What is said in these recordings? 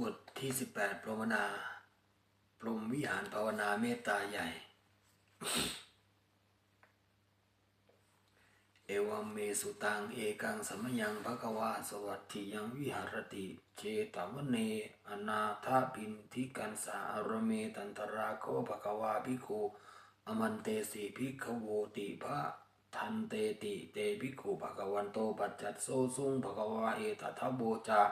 บทที่ 18 พรหมนา พรหมวิหารภาวนาเมตตาใหญ่ เอวัมเมสุตัง เอกังสมยังภควาสวัสทิยังวิหารติ เจตวเน อนาถาปินทิกันสาอรเมตันตราโคภควาภิกขุอมันเตสีภิกขโวติภะทันเตติ เตภิกขุภควันโตปัจจัตโซสุงภควาเอตทัพโบจา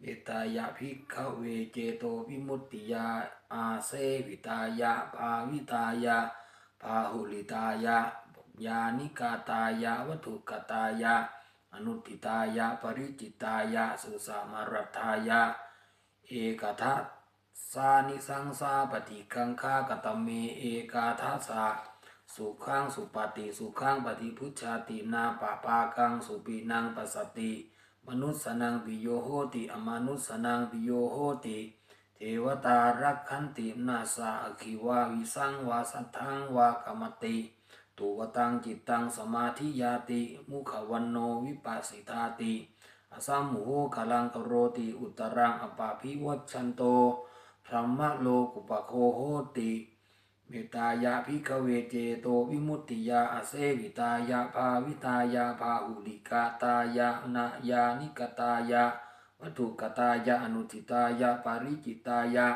เมตายะภิกขเวเจโตวิมุตติยาอาเซวิตายะภาวิตายะภาหุลิตายะยานิกาตายะวัตถุกตายะ อนุติตายะปริจิตายะสุสามารัตายะ เอกทัสสานิสังสาปฏิกังคากตเมเอกาทัสสะสุขังสุปฏิสุขังปฏิพุชชาตินาปะปากังสุปีนังปัสสติ มนุษสนังปิโยโหติอมนุษสนังปิโยโหติเทวตารักขันตินาสาอคิวาวิสังวาสัทธังวากรรมติตุวตังจิตตังสมาธิยาติ มุขวันโนวิปัสสิทาติอสัมมุโหคลังกโรติอุตรังอปาภิวัชชันโตพรหมโลกุปโคโหติ เมตตายะพิกเวเจโตวิมุตติยาอเซวิตายะภาวิตายะภาหุลิกาตายะนายานิกตายะวัตถุกตายะอนุทิตายะปาริจิตายะ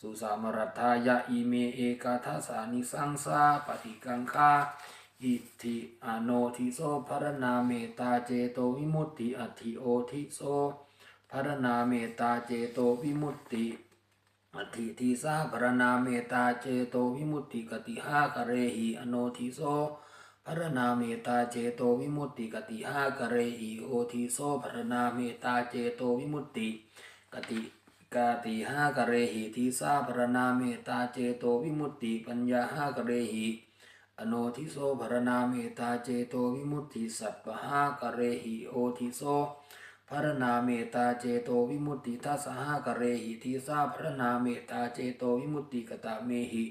สุสามรัตายะอิเมเอกาทัสานิสังสาปฏิกังคาอิทิอโนทิโสภรณาเมตตาเจโตวิมุตติอธิโอทิโสภรณาเมตตาเจโตวิมุตติ อธิทิสาพรณาเมตตาเจโตวิมุตติกติหากเรหิอโนทิโสพรณาเมตตาเจโตวิมุตติกติหากเรหิโอทิโสพรณาเมตตาเจโตวิมุตติกติกติหากเรหิทิสาพรณาเมตตาเจโตวิมุตติปัญญาหากเรหิอโนทิโสพรณาเมตตาเจโตวิมุตติสัพพหากเรหิโอทิโส พระนาเมตตาเจโตวิมุตติทัสหะกเรหิทีสาพระนาเมตตาเจโตวิมุตติกตาเมหิ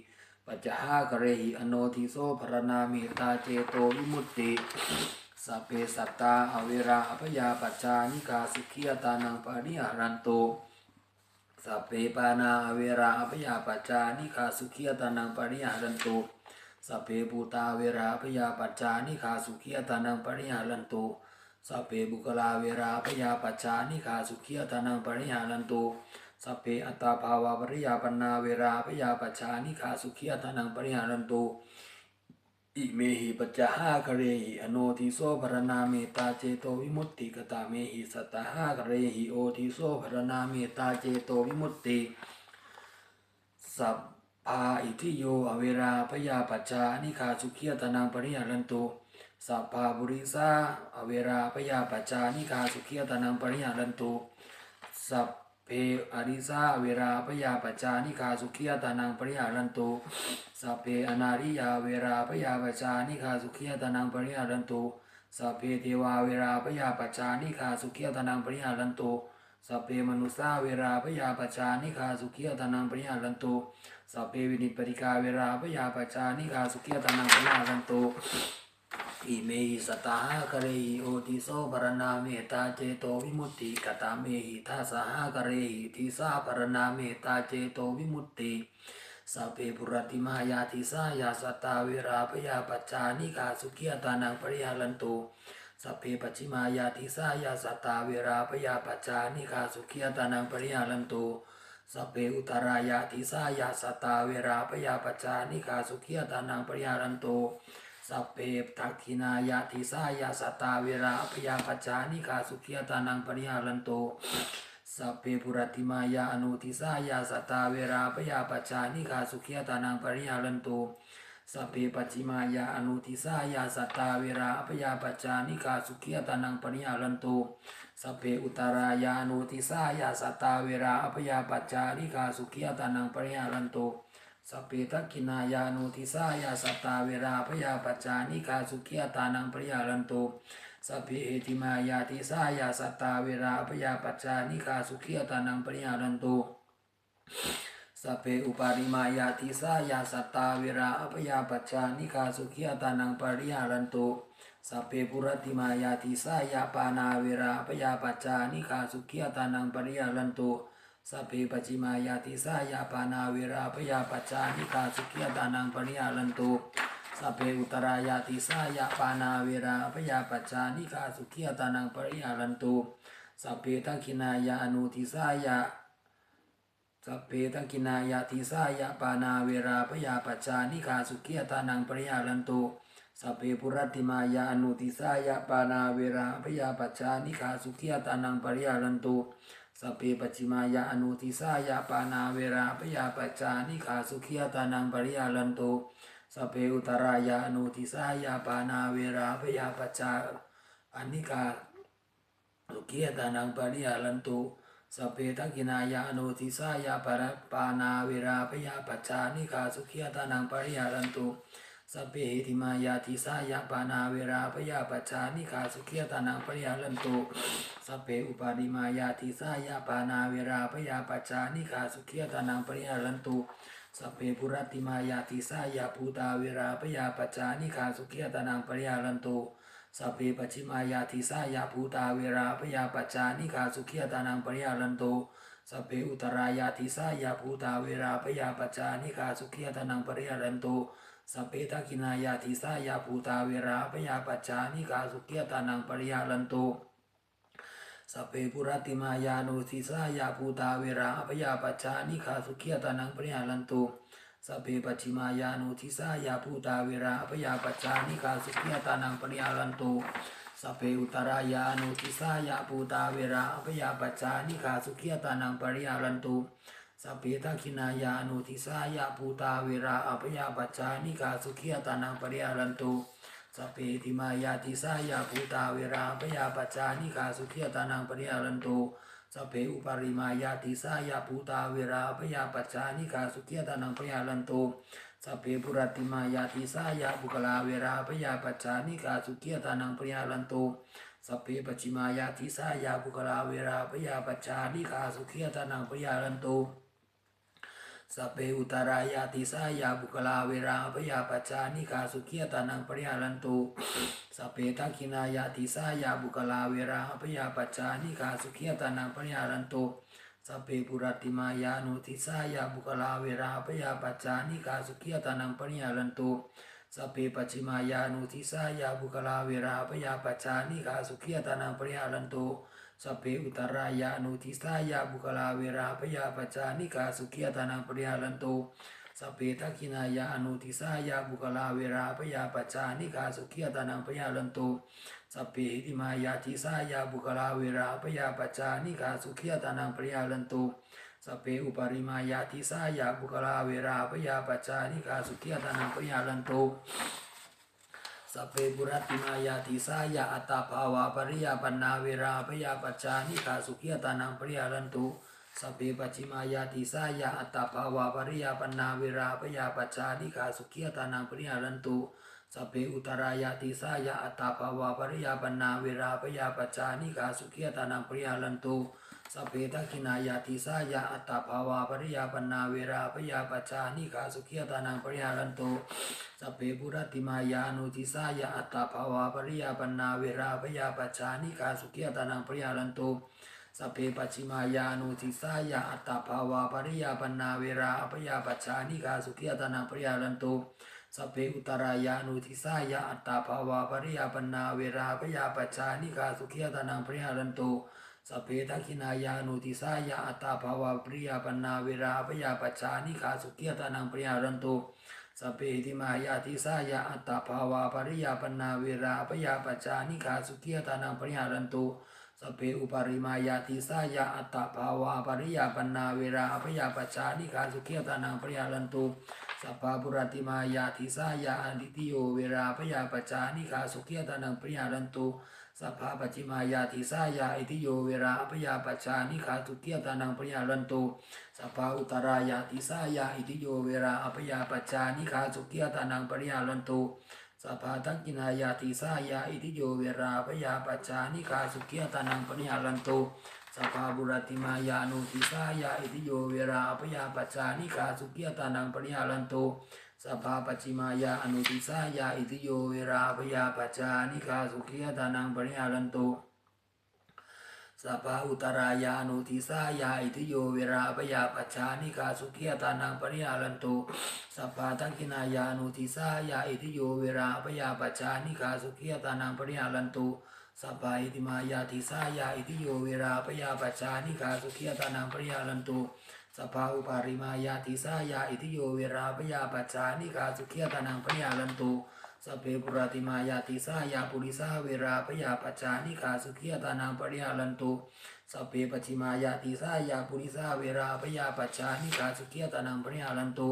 ปัจจหากเรหิอโนทิโสพระนาเมตตาเจโตวิมุตติสัพเพสัตตาอเวราอภยาปัจจานิกาสิกขิยตานังปานิหารันโตสัพเพปานาอเวราอภยาปัจจานิกาสุขิยตานังปานิหารันโตสัพเพปูตาเวราอภยาปัจจานิกาสุขิยตานังปานิหารันโต สัพเพบุคลาเวราพยาปัจจานิขาสุขียตานังปริหารันตุสัพเพอัตตาภาวาปริยาปนาเวราพยาปัจจานิขาสุขียตานังปริหารันตุอิเมหิปัจจหากะเรหิอโนทิโสภรณาเมตตาเจโตวิมุตติกตาเมหิสัตตหากะเรหิโอทิโสภรณาเมตตาเจโตวิมุตติสัพพาอิทิโยอเวราพยาปัจจานิขาสุขียตนังปริหารันตุ สัพพาบุริสาอเวราพยาปัจจานิกาสุขียตานังปริหารันตุสัพเพอริสาอเวราพยาปัจจานิกาสุขียตานังปริหารันตุสัพเพอนาริยาเวราพยาปัจจานิกาสุขียตานังปริหารันตุสัพเพเทวาเวราพยาปัจจานิกาสุขียตานังปริหารันตุสัพเพมนุสาเวราพยาปัจจานิกาสุขียตานังปริหารันตุสัพเพวินิปริกาเวราพยาปัจจานิกาสุขียตานังปริหารันตุ อิเมหิสตาหะกเรหิโอติโสปรณาเมตตาเจโตวิมุตติกตาเมหิทัสหะกเรหิทิสาปรณาเมตตาเจโตวิมุตติสัพเพปุรติมายาทิสายาสตตาเวราพยาปัจจานิกาสุขียตานังปริหารันตุสัพเพปัจฉิมายาทิสายาสตตาเวราพยาปัจจานิกาสุขียตานังปริหารันตุสัพเพอุตรายาทิสายาสตตาเวราพยาปัจจานิกาสุขียตานังปริหารันตุ สัพเพทักขินายะทิสายาสตตาเวราอภยาปัจจานิกาสุขียตานังปริหารันโตสัพเพปุรติมายาอนุทิสายาสตตาเวราอภยาปัจจานิกาสุขียตานังปริหารันโตสัพเพปัจิมายาอนุทิสายาสตตาเวราอภยาปัจจานิกาสุขียตานังปริหารันโตสัพเพอุตรายาอนุทิสายาสตตาเวราอภยาปัจจานิกาสุขียตานังปริหารันโต สเพทักินายานุทิสายาสัตาเวราพยาปัจจานิกาสุขียตานังปริยารันโตสเพเอติมายาทิสายาสัตาเวราพยาปัจจานิกาสุขียตานังปริยารันโตสเพอุปาริมายาทิสายาสัตาเวราพยาปัจจานิกาสุขียตานังปริยารันโตสเพปุรติมายาทิสายาปานาเวราพยาปัจจานิกาสุขียตานังปริยารันโต สัพเพปจิมายาติสายาปานาเวราพยาปัจจานิคาสุขียตานังปริยาลันตุสัพเพอุตรายาติสายาปานาเวราพยาปัจจานิคาสุขียตานังปริยาลันตุสัพเพทังคินายาอนุทิสายาสัพเพตังกินายาติสายะปานาเวราพยาปัจจานิคาสุขียตานังปริยาลันตุสัพเพปุรัติมายาอนุติสายะปานาเวราพยาปัจจานิคาสุขียตานังปริยาลันตุ สเพปจิมายาอนุติสายะปานาเวราพยาปจานิคาสุขียตานังปริยาลันตุสเพอุตรายาอนุติสายะปานาเวราพยาปจจานิคาสุขียตานังปริยาลันตุสเพทักกินายาอนุทิสายาปรปานาเวราพยาปจานิคาสุขียตานังปริยาลันตุ สัพเพหิติมายาทิสายาปานาเวราพยาปัจจานิคาสุขียตานังปริยาลันโตสัพเพอุปาริมายาทิสายาปานาเวราพยาปัจจานิคาสุขียตานังปริยาลันโตสัพเพปุรัติมายาทิสายาภูตาเวราพยาปัจจานิคาสุขียตานังปริยาลันโตสัพเพปัจิมายาทิสายาภูตาเวราพยาปัจจานิคาสุขียตานังปริยาลันโตสัพเพอุตรายาทิสายาภูตาเวราพยาปัจจานิคาสุขียตานังปริยาลันโต สเพทักขินายาทิสายาภูตาเวราพยาปัจจานิคาสุขียตานังปริยาลันโตสเพปุรติมายานุทิสายาภูตาเวราพยาปัจจานิคาสุขียตานังปริยาลันโตสเพปัจฉิมายานุทิสายาภูตาเวราพยาปัจจานิคาสุขียตานังปริยาลันโตสเพอุตรายานุทิสายาภูตาเวราพยาปัจจานิคาสุขียตานังปริยาลันโต สัพเพทักขินายานุทิสายาภูตาเวราพยาปัจจานิคาสุขียตานังปริยาลันโตสัพเพติมายาติสายาภูตาเวราพยาปัจจานิคาสุขียตานังปริยาลันโตสัพเพอุปริมายาติสายาภูตาเวราพยาปัจจานิคาสุขียตานังปริยาลันโตสัพเพปุรติมายาติสายาบุคลาเวราพยาปัจจานิคาสุขียตานังปริยาลันโตสัพเพปัจฉิมายาติสายาบุคลาเวราพยาปัจจานิคาสุขียตานังปริยาลันโต สเพอุตรายาติสายาบุคลาเวราพยาปัจจานิคาสุขียตานังปริยาลันตุสเพทักขินายาติสายาบุคลาเวราพยาปัจจานิคาสุขียตานังปริยาลันตุสเพปุรติมายานุทิสายาบุคลาเวราพยาปัจจานิคาสุขียตานังปริยาลันตุสเพปัจฉิมายานุทิสายาบุคลาเวราพยาปัจจานิคาสุขียตานังปริยาลันตุ สัพเพอุตรายานุทิสายาบุคลาเวราพยาปจานิคาสุขียตานังปริยาลันโตสัพเพทักินายาอนุทิสายาบุคลาเวราพยาปจานิคาสุขียตานังปริยาลันโตสัพเพหิติมายาทิสายาบุคลาเวราพยาปจานิคาสุขียตานังปริยาลันโตสัพเพอุปาริมายาทิสายาบุคลาเวราพยาปจานิคาสุขียตานังปริยาลันโต สัพเพบุรติมายาติสายาอัตตาภาวาปริยาปนาเวราพยาปัจจานิคาสุขียตานังปริยารันตุสัพเพปัจิมายาติสายาอัตตาภาวาปริยาปนาเวราพยาปัจจานิคาสุขียตานังปริยารันตุ สัพเพอุตรายาติสายาอัตตาภาวาปริยาปนาเวราพยาปจานิคาสุขียตานังปริยาลันตุสัพเพทักขินายาติสายาอัตตาภาวาปริยาปนาเวราพยาปจานิคาสุขียตานังปริยาลันตุสัพเพปุรติมายานุทิสายาอัตตาภาวาปริยาปนาเวราพยาปจานิกาสุขียตานังปริยาลันตุสัพเพปัจฉิมายานุทิสายาอัตตาภาวาปริยาปนาเวราพยาปจานิกาสุขียตานังปริยาลันตุ สเพอุตรายานุทิสายาอัตตาภาวาปริยาปนาเวราพยาปัจจานิกาสุขียตานังปริยาลันโตสเพทักขินายานุทิสายาอัตตาภาวาปริยาปนาเวราพยาปัจจานิกาสุขียตานังปริยาลันโตสเพติมายาติสายาอัตตาภาวาปริยาปนาเวราปยาปัจจานิคาสุขียตานังปริหารันโต สัพเพอุปาริมายาติสายาอัตตาภาวาปริยาปนาเวราปยาปัจจานิคาสุขียตานังปริหารันตุสัพพะปุรติมายาติสายาอดิติโยเวราปยาปัจจานิคาสุขียตานังปริหารันตุสัพพะปัจจิมายาติสายาอิติโยเวราปยาปัจจานิคาสุขียตานังปริหารันตุสัพพะอุตรายาติสายาอิติโยเวราอภยาปัจจานิคาสุขียตานังปริยาลันตุ สัพพะทักกินายาติสายาอิทิโยเวราพยาปัจจานิคาสุขียตานังปริยาลันโตสัพพะบุรติมายานุติสายาอิทิโยเวราพยาปัจจานิคาสุขียตานังปริยาลันโตสัพพะปัจจิมายาอนุติสายาอิทิโยเวราพยาปัจจานิคาสุขียตานังปริยาลันโต สสัพพะอุตรายานุทิสายาอิทิโยเวราปยาปัจฉานิกาสุขียตานังปริยาลันตุสัพพะทักขินายานุทิสายาอิทิโยเวราปยาปัจฉานิกาสุขียตานังปริยาลันตุสัพพะอิติมายาทิสายาอิทิโยเวราปยาปัจฉานิกาสุขียตานังปริยาลันตุสัพพะอุปาริมายาทิสายาอิทิโยเวราปยาปัจฉานิกาสุขียตานังปริยาลันตุ สัพเพปุราติมายาติสายาปุริสาเวราปยาปัจจานิขาสุขียตานังปริยาลันตุสัพเพปชิมายาติสายาปุริสาเวราปยาปัจจานิขาสุขียตานังปริยาลันตุ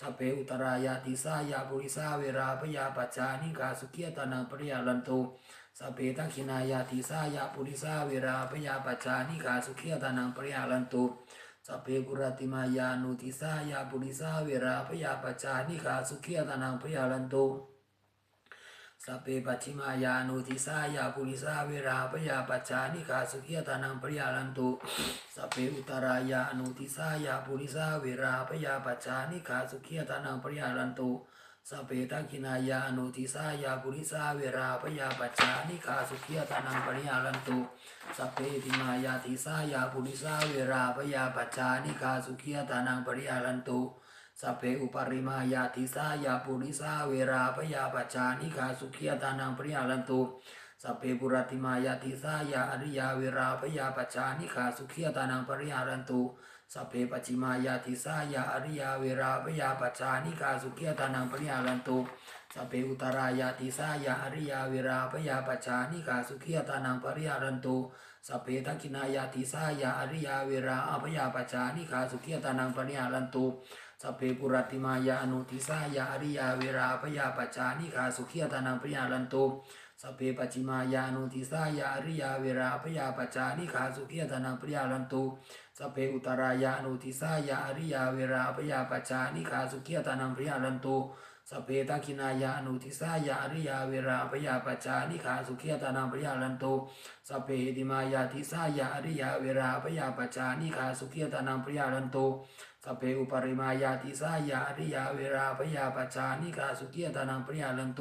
สเพอุตรายาติสายาปุริสาเวราปยาปัจจานิขาสุขียตานังปริยาลันตุสเพทักขินายาติสายาปุริสาเวราปยาปัจจานิขาสุขียตานังปริยาลันตุสัพเพปุรติมายานุติสายาปุริสาเวราปยาปัจจานิขาสุขียตานังปริยาลันตุ สัพเพปัจฉิมายานุทิสายาปุริสาเวราปยาปัจจานิกาสุขียตานังปริยาลันตุสัพเพอุตรายานุทิสายาปุริสาเวราปยาปัจจานิกาสุขียตานังปริยาลันตุสัพเพทักขินายานุทิสายาปุริสาเวราปยาปัจจานิกาสุขียตานังปริยาลันตุสัพเพติมายาทิสายาปุริสาเวราปยาปัจจานิกาสุขียตานังปริยาลันตุ สเพอุปริมายาติสายาปุริสาเวราปยาปัจจานิกาสุขียตานังปริยาลันตุสเพปุรติมายาติสายาอริยาเวราปยาปัจจานิกาสุขียตานังปริยาลันตุสเพปัจิมายาติสายาอริยาเวราปยาปัจจานิกาสุขียตานังปริยาลันตุสเพอุตรายาติสายาอริยาเวราปยาปัจจานิกาสุขียตานังปริยาลันตุสเพทักินายาติสายาอริยาเวราอภยาปัจจานิกาสุขียตานังปริยาลันตุ สเพปุรติมายาอนุทิสายาอริยาเวราปยาปัจจานิขาสุขียตานังปริยาลันตุสเพปัจิมายานุทิสายาอริยาเวราปยาปัจจานิขาสุขียตานังปริยาลันตุสเพอุตรายานุทิสายาอริยาเวราปยาปัจจานิขาสุขียตานังปริยาลันตุสเพตักินายานุทิสายาอริยาเวราปยาปัจจานิขาสุขียตานังปริยาลันตุสเพติมายาทิสายาอริยาเวราปยาปัจจานิขาสุขียตานังปริยาลันตุ สัพเพอุปริมายาติสายาอริยาเวราปยาปัจจานิกาสุขียตานังปริยาลันโต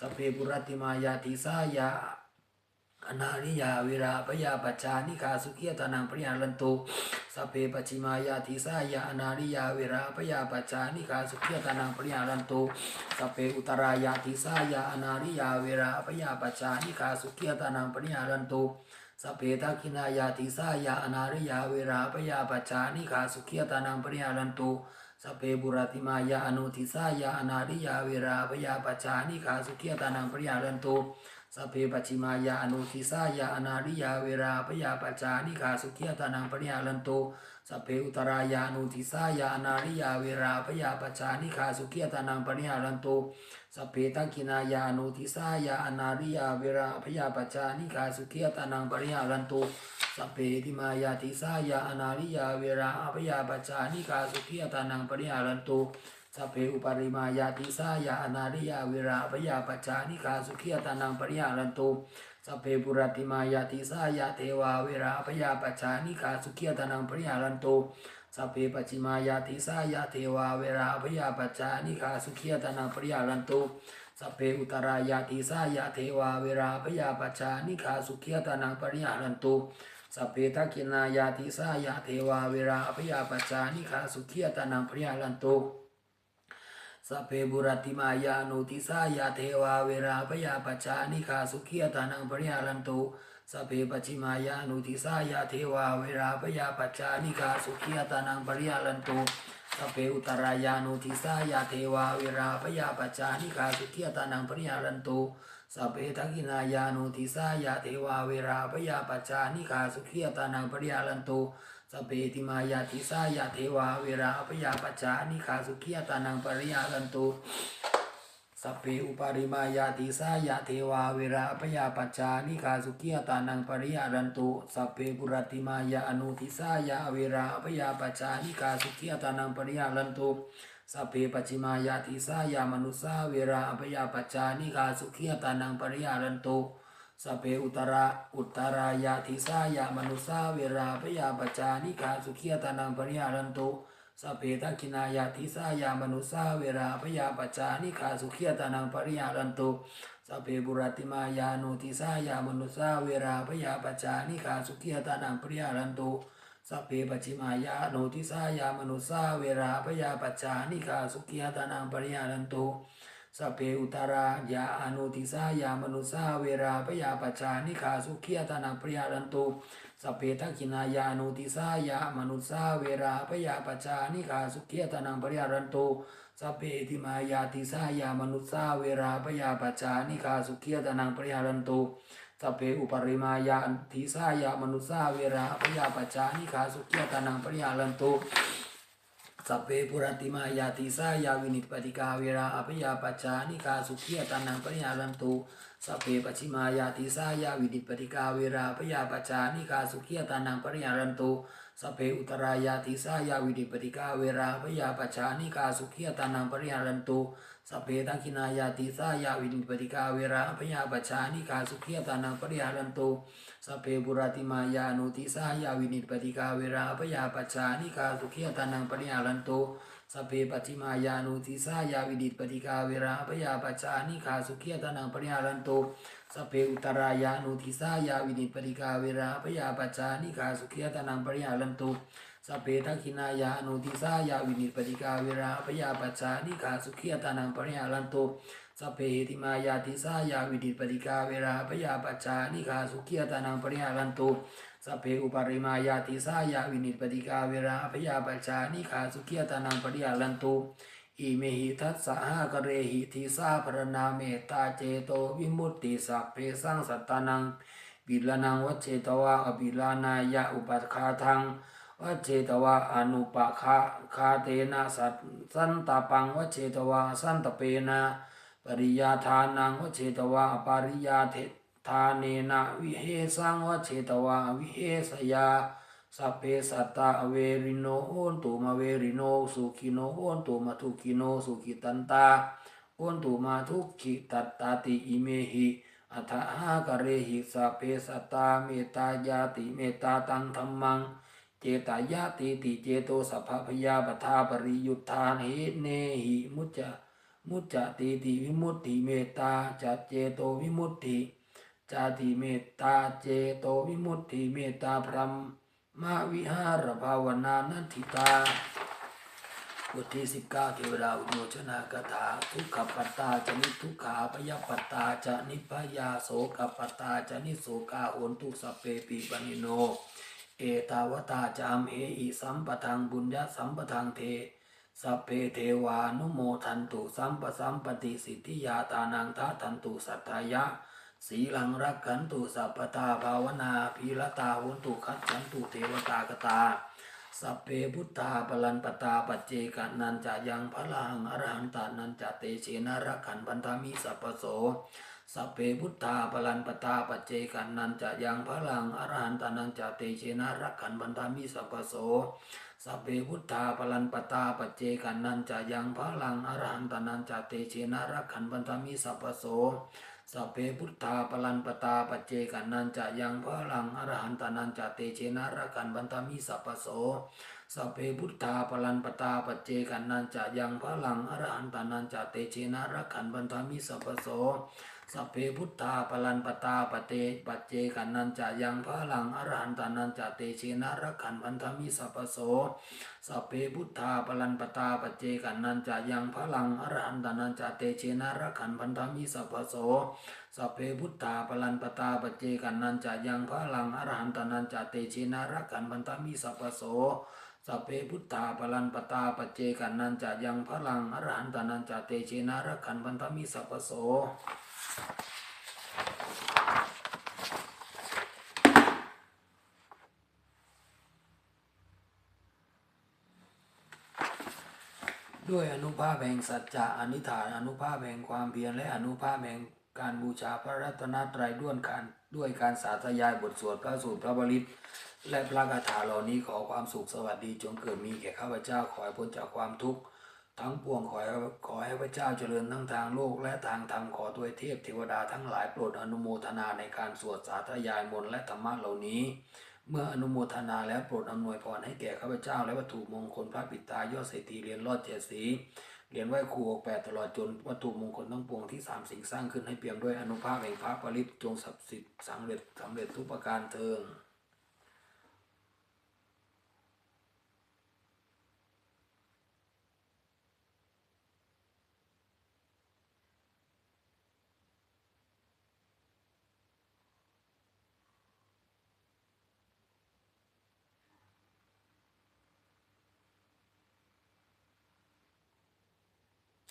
สัพเพปุรติมายาติสายาอนาริยาเวราปยาปัจจานิกาสุขียตานังปริยาลันโตสัพเพปัจฉิมายาติสายาอนาริยาเวราปยาปัจจานิกาสุขียตานังปริยาลันโตสัพเพอุตรายาติสายาอนาริยาเวราปยาปัจจานิกาสุขียตานังปริยาลันโต สัพเพทักินายาติสายาอนาริยาเวราปยาปัจจานิขาสุขียตานังปริยาลันตุสัพเพบุรติมายาอนุทิสายาอนาริยาเวราปยาปัจจานิขาสุขียตานังปริยาลันตุสัพเพปัจฉิมายาอนุทิสายาอนาริยาเวราปยาปัจจานิขาสุขียตานังปริยาลันตุ สเพอุตรายานุทิสายานาริยาเวราปยาปัจจานิขาสุขียตานังปริยาลันตุสเพตังคินายานุทิสายานาริยาเวราพยาปัจจานิกาสุขียตานังปริยาลันตุสเพติมายาติสายานาริยาเวราอภยาปัจจานิกาสุขียตานังปริยาลันตุสเพอุปริมายาติสายานาริยาเวราอภยาปัจจานิกาสุขียตานังปริยาลันตุ สัพเพปุรติมายาติสายาเทวาเวราอภยาปัจจานิกาสุขียตานังปริยาลันตุสัพเพปัจิมายาติสายาเทวาเวราอภยาปัจจานิกาสุขียตานังปริยาลันตุสัพเพอุตรายาติสายาเทวาเวราปยาปัจจานิขาสุขียตานังปริยานันตุสัพเพทักินายาติสายาเทวาเวราปยาปัจจานิขาสุขียตานังปริยานันตุ สัพเพบุรติมายานุติสายาเทวาเวราปยาปัจจานิขาสุขียตานังปริยานันตุสัพเพปัจฉิมายานุติสายาเทวาเวราปยาปัจจานิขาสุขียตานังปริยานันตุสัพเพอุตรายานุทิสายาเทวาเวราปยาปัจจานิกาสุขียตานังปริยารันตุสัพเพทักินายานุทิสายาเทวาเวราปยาปัจจานิกาสุขียตานังปริยารันตุ สัพเพติมายาทิสายาเทวาเวราปยาปัจจานิกาสุขียตานังปริยารันตุสัพเพอุปาริมายาติสายาเทวาเวราปยาปัจจานิกาสุขียตานังปริยารันตุสัพเพปุรติมายาอนุทิสายาเวราปยาปัจจานิกาสุขียตานังปริยารันตุสัพเพปัจจิมายาติสายามนุสาเวราปยาปัจจานิกาสุขียตานังปริยารันตุ สเพอุตระอุตรายาติสายามนุสาเวราปยาปจานิกาสุขียตานังปริยารันตุสเพทักินายาติสายามนุสาเวราพยาปจานิขาสุขียตานังปริยารันตุสเพบุรติมายานุติสายามนุสาเวราพยาปจานิคาสุขียตานังปริยารันตุสเพปัจฉิมายานุติสายามนุสาเวราพยาปจจานิคาสุขียตานังปริยารันตุ สเพอุตรายาอนุติสายามนุสาเวราพยาปจจานิคาสุขียตานังปริยารันตุสเพทักขินายานุติสายามนุสาเวราพยาปจจานิคาสุขียตานังปริยารันตุสเพติมายาติสายามนุสาเวราปยาปัจจานิคาสุขียตนังปริหารันตุสเพอุปริมายาติสายามนุสาเวราปยาปัจจานิคาสุขียตนังปริหารันตุ สัพเพปุรติมายาติสายาวินิปติกาเวราอภยาปัจจานิคาสุขียตานังปริยารันตุสัพเพปชิมายาติสายาวินิปติกาเวราปยาปัจจานิคาสุขียตานังปริยารันตุสัพเพอุตรายาติสายาวินิปติกาเวราพยาปชานิกาสุขียตานังปริยารันตุ สัพเพตังคินายาติสายาวิดิปติกาเวราพยาปชานิกาสุขียตานังปริหารันตุสัพเพบุราติมายานุติสายาวินิปติกาเวราพยาปชานิกาสุขียตานังปริหารันตุสัพเพปัจฉิมายานุติสายาวิดิปติกาเวราพยาปชานิกาสุขียตานังปริหารันตุสัพเพอุตรายานุติสายาวินิปติกาเวราพยาปชานิกาสุขียตานังปริหารันตุ สเพทักขินายาอนุทิสายาวินิจปฏิกาเวราพยาปัจจานิคาสุขียตานังปริหารันโตสเพหิติมายาติสายาวินิจปฏิกาเวราพยาปัจจานิคาสุขียตานังปริหารันโตสเพอุปริมายาติสายาวินิจปฏิกาเวราพยาปัจจานิคาสุขียตานังปริหารันโตอิเมหิทัสสะหากเรหิทิสาพรณาเมตตาเจโตวิมุตติสัพเพสังสัตตานังบิลานังวัเจตวะอบิลานายะอุปัฏคาทัง วจเจตวะอนุปะคาคาเตนะสัตสันตปังวจเจตวะสันตเปนะปริยาทานังวัจเจตวะปริยาเททานเนนะวิเฮสังวจเจตวะวิเฮสยาสัพเพสัตตาเวริโนโอนตุมาเวริโนสุขิโนโอนตุมาทุกิโนสุขิตันตาโอนตุมาทุกขิตัตตาติอิเมหิอัฏฐหากเรหิสัพเพสัตตาเมตตายาติเมตตาตังธรรมัง เจตายาติติเจโตสัพพพยาปทาปริยุทธานเหเนหิมุจจมุจจติติวิมุตติเมตตาจัเจโตวิมุตติจาติเมตตาเจโตวิมุตติเมตตาพรหมมาวิหารภาวนานันทิตาบทที่สิบเก้าเทวดาอุโมชนากถา ทุกขปัตตาจะนิทุกขาปยปัตตาจะนิพยาโสกปัตตาจะนิโสกาโหนตุสเปปิปนิโน เอตาวตาจามเหอิสัมปทังบุญญาสัมปทังเทสัพเพเทวานุโมทันตุสัมปสัมปติสิทธิยาตานังทาทันตุสัทธายะ สีลังรักขันตุสัพพตาภาวนาพีรตาหุนตุขัดฉันตุเทวตากตา สัพเพพุทธาปลันปตาปัจเจกนันจะยังพลังอรหันตานันจะเตเชนะรักขันพันธามิสัพโส สัพเพพุทธาปลันปตาปัจเจกันนันจะยังพลังอรหันตานันจะเตเชนะรักขันพันธามิสัพโสสัพเพพุทธาปลันปตาปัจเจกันนันจะยังพลังอรหันตานันจะเตเชนะรักขันพันธามิสัพโสสัพเพพุทธาปลันปตาปัจเจกันนันจะยังพลังอรหันตานันจะเตเชนะรักขันพันธามิสัพโสสัพเพพุทธาปลันปตาปัจเจกันนันจะยังพลังอรหันตานันจะเตเชนะรักขันบันทามิสัพพโส สัพเพพุทธาปลันปตาปเตปัจเจกันนันจะยังพลังอรหันตานันจะเตเชนะรักขันบันทามิสัพโสสัพเพพุทธาปลันปตาปเจกันนันจะยังพลังอรหันตานันจะเตเชนะรักขันบันทามิสัพโสสัพเพพุทธาปลันปตาปเจกันนันจะยังพลังอรหันตานันจะเตเชนะรักขันบันทามิสัพโสสัพเพพุทธาปลันปตาปเจกันนันจะยังพลังอรหันตานันจะเตเชนะรักขันพันธมิสัพพโส ด้วยอนุภาพแห่งสัจจะอนิฐานอนุภาพแห่งความเพียรและอนุภาพแห่งการบูชาพระรัตนตรัยด้วยการด้วยการสาธยายบทสวดพระสูตรพระบริตและพระคาถาเหล่านี้ขอความสุขสวัสดีจงเกิดมีแก่ข้าพเจ้าขอให้พ้นจากความทุกข์ ทั้งปวงขอให้ขอให้พระเจ้าเจริญทั้งทางโลกและทางธรรมขอตัวยเทพเทวดาทั้งหลายโปรดอนุโมทนาในการสวดสาธยายมนต์และธรรมะเหล่านี้ เมื่ออนุโมทนาแล้วโปรดอำนวยพรให้แก่ข้าพเจ้าและวัตถุมงคลพระปิตายอดเศรษฐีเรียนรอดเจ็ดสีเรียนไหวครูอกแปดตลอดจนวัตถุมงคลทั้งปวงที่สามสิ่งสร้างขึ้นให้เปี่ยมด้วยอนุภาพแห่งพระปริตจงศักดิ์สิทธิ์สำเร็จสำเร็จทุกประการเทิง